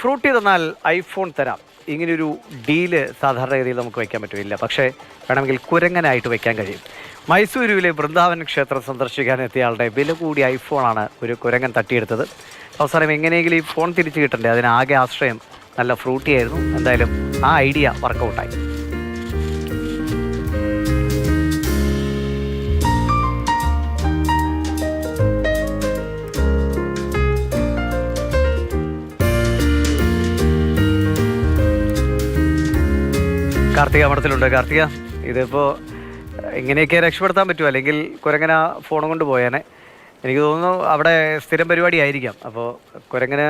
Frooti തന്നാൽ iPhone തരാം. ഇങ്ങനെയൊരു ഡീൽ സാധാരണഗതിയിൽ നമുക്ക് വയ്ക്കാൻ പറ്റില്ല. പക്ഷേ വേണമെങ്കിൽ കുരങ്ങനായിട്ട് വയ്ക്കാൻ കഴിയും. മൈസൂരുവിലെ വൃന്ദാവൻ ക്ഷേത്രം സന്ദർശിക്കാൻ എത്തിയ ആളുടെ വില കൂടിയ ഐഫോണാണ് ഒരു കുരങ്ങൻ തട്ടിയെടുത്തത്. അവസാനം എങ്ങനെയെങ്കിലും ഈ ഫോൺ തിരിച്ചു കിട്ടണ്ടേ? അതിനാകെ ആശ്രയം നല്ല ഫ്രൂട്ടിയായിരുന്നു എന്തായാലും ആ ഐഡിയ വർക്കൗട്ടായി. കാർത്തിക മഠത്തിലുണ്ട്. കാർത്തിക ഇതിപ്പോൾ ഇങ്ങനെയൊക്കെ രക്ഷപ്പെടുത്താൻ പറ്റുമോ? അല്ലെങ്കിൽ കുരങ്ങന ഫോണും കൊണ്ട് പോയേനെ. എനിക്ക് തോന്നുന്നു അവിടെ സ്ഥിരം പരിപാടി ആയിരിക്കാം അപ്പോൾ കുരങ്ങന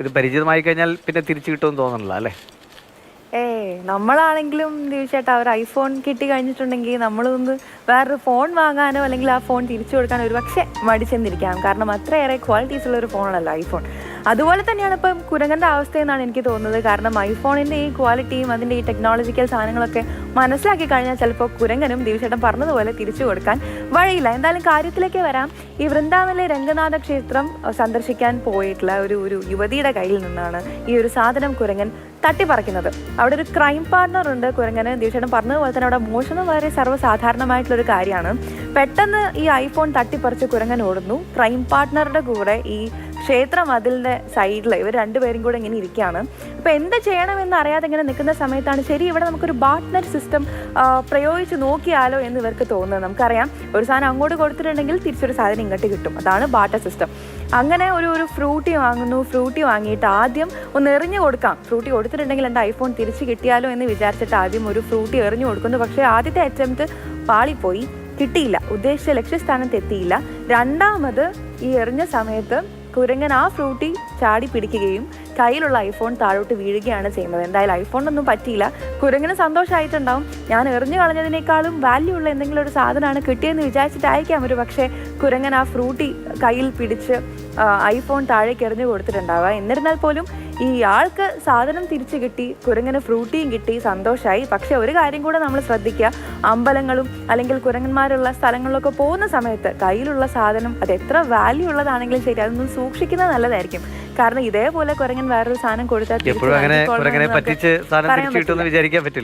ഇത് പരിചിതമായി കഴിഞ്ഞാൽ പിന്നെ തിരിച്ചു കിട്ടുമെന്ന് തോന്നണല്ലോ അല്ലേ? ഏയ് നമ്മളാണെങ്കിലും തീർച്ചയായിട്ടും അവർ ഐഫോൺ കിട്ടി കഴിഞ്ഞിട്ടുണ്ടെങ്കിൽ നമ്മളൊന്ന് വേറൊരു ഫോൺ വാങ്ങാനോ അല്ലെങ്കിൽ ആ ഫോൺ തിരിച്ചു കൊടുക്കാനോ ഒരു പക്ഷേ മടിച്ചെന്നിരിക്കാം. കാരണം അത്രയേറെ ക്വാളിറ്റീസ് ഉള്ള ഒരു ഫോണാണല്ലോ ഐഫോൺ അതുപോലെ തന്നെയാണ് ഇപ്പം കുരങ്ങന്റെ അവസ്ഥ എന്നാണ് എനിക്ക് തോന്നുന്നത്. കാരണം ഐഫോണിന്റെ ഈ ക്വാളിറ്റിയും അതിന്റെ ഈ ടെക്നോളജിക്കൽ സാധനങ്ങളൊക്കെ മനസ്സിലാക്കി കഴിഞ്ഞാൽ ചിലപ്പോൾ കുരങ്ങനും ദിവസേട്ടം പറഞ്ഞതുപോലെ തിരിച്ചു കൊടുക്കാൻ വഴിയില്ല. എന്തായാലും കാര്യത്തിലേക്ക് വരാം. ഈ വൃന്ദാവനിലെ രംഗനാഥ ക്ഷേത്രം സന്ദർശിക്കാൻ പോയിട്ടുള്ള ഒരു ഒരു യുവതിയുടെ കയ്യിൽ നിന്നാണ് ഈ ഒരു സാധനം കുരങ്ങൻ തട്ടിപ്പറിക്കുന്നത്. അവിടെ ഒരു ക്രൈം പാർട്ണർ ഉണ്ട് കുരങ്ങന്. ദിവസേട്ടൻ പറഞ്ഞതുപോലെ തന്നെ അവിടെ മോഷണം വളരെ സർവസാധാരണമായിട്ടുള്ളൊരു കാര്യമാണ്. പെട്ടെന്ന് ഈ ഐഫോൺ തട്ടിപ്പറിച്ച് കുരങ്ങൻ ഓടുന്നു. ക്രൈം പാർട്ണറുടെ കൂടെ ഈ ക്ഷേത്ര മതിലിന്റെ സൈഡിൽ ഇവർ രണ്ടുപേരും കൂടെ ഇങ്ങനെ ഇരിക്കുകയാണ്. അപ്പോൾ എന്ത് ചെയ്യണമെന്ന് അറിയാതെ ഇങ്ങനെ നിൽക്കുന്ന സമയത്താണ് ശരി ഇവിടെ നമുക്കൊരു ബാട്ട്നർ സിസ്റ്റം പ്രയോഗിച്ച് നോക്കിയാലോ എന്ന് ഇവർക്ക് തോന്നുന്നത്. നമുക്കറിയാം ഒരു സാധനം അങ്ങോട്ട് കൊടുത്തിട്ടുണ്ടെങ്കിൽ തിരിച്ചൊരു സാധനം ഇങ്ങോട്ട് കിട്ടും. അതാണ് ബാട്ട സിസ്റ്റം അങ്ങനെ ഒരു ഒരു ഫ്രൂട്ടി വാങ്ങുന്നു. ഫ്രൂട്ടി വാങ്ങിയിട്ട് ആദ്യം ഒന്ന് എറിഞ്ഞു കൊടുക്കാം. ഫ്രൂട്ടി കൊടുത്തിട്ടുണ്ടെങ്കിൽ എന്റെ ഐഫോൺ തിരിച്ച് കിട്ടിയാലോ എന്ന് വിചാരിച്ചിട്ട് ആദ്യം ഒരു ഫ്രൂട്ടി എറിഞ്ഞു കൊടുക്കുന്നു. പക്ഷേ ആദ്യത്തെ അറ്റംപ്റ്റ് പാളിപ്പോയി. കിട്ടിയില്ല. ഉദ്ദേശിച്ച ലക്ഷ്യസ്ഥാനത്ത് എത്തിയില്ല. രണ്ടാമത് ഈ എറിഞ്ഞ സമയത്ത് കുരങ്ങൻ ആ ഫ്രൂട്ടി ചാടി പിടിക്കുകയും കയ്യിലുള്ള ഐഫോൺ താഴോട്ട് വീഴുകയാണ് ചെയ്യുന്നത്. എന്തായാലും ഐഫോണൊന്നും പറ്റിയില്ല. കുരങ്ങിന് സന്തോഷമായിട്ടുണ്ടാവും. ഞാൻ എറിഞ്ഞു കളഞ്ഞതിനേക്കാളും വാല്യൂ ഉള്ള എന്തെങ്കിലും ഒരു സാധനമാണ് കിട്ടിയെന്ന് വിചാരിച്ചിട്ടായിരിക്കാം ഒരു പക്ഷേ കുരങ്ങൻ ആ ഫ്രൂട്ടി കയ്യിൽ പിടിച്ച് ഐഫോൺ താഴേക്ക് എറിഞ്ഞു കൊടുത്തിട്ടുണ്ടാവുക. എന്നിരുന്നാൽ പോലും ഈ ആൾക്ക് സാധനം തിരിച്ചു കിട്ടി കുരങ്ങന് ഫ്രൂട്ടിയും കിട്ടി സന്തോഷമായി പക്ഷെ ഒരു കാര്യം കൂടെ നമ്മൾ ശ്രദ്ധിക്കുക. അമ്പലങ്ങളും അല്ലെങ്കിൽ കുരങ്ങന്മാരുള്ള സ്ഥലങ്ങളിലൊക്കെ പോകുന്ന സമയത്ത് കയ്യിലുള്ള സാധനം അത് എത്ര വാല്യൂ ഉള്ളതാണെങ്കിലും ശരി അതൊന്നും സൂക്ഷിക്കുന്നത് നല്ലതായിരിക്കും. കാരണം ഇതേപോലെ കുരങ്ങൻ വേറൊരു സാധനം കൊടുത്താൽ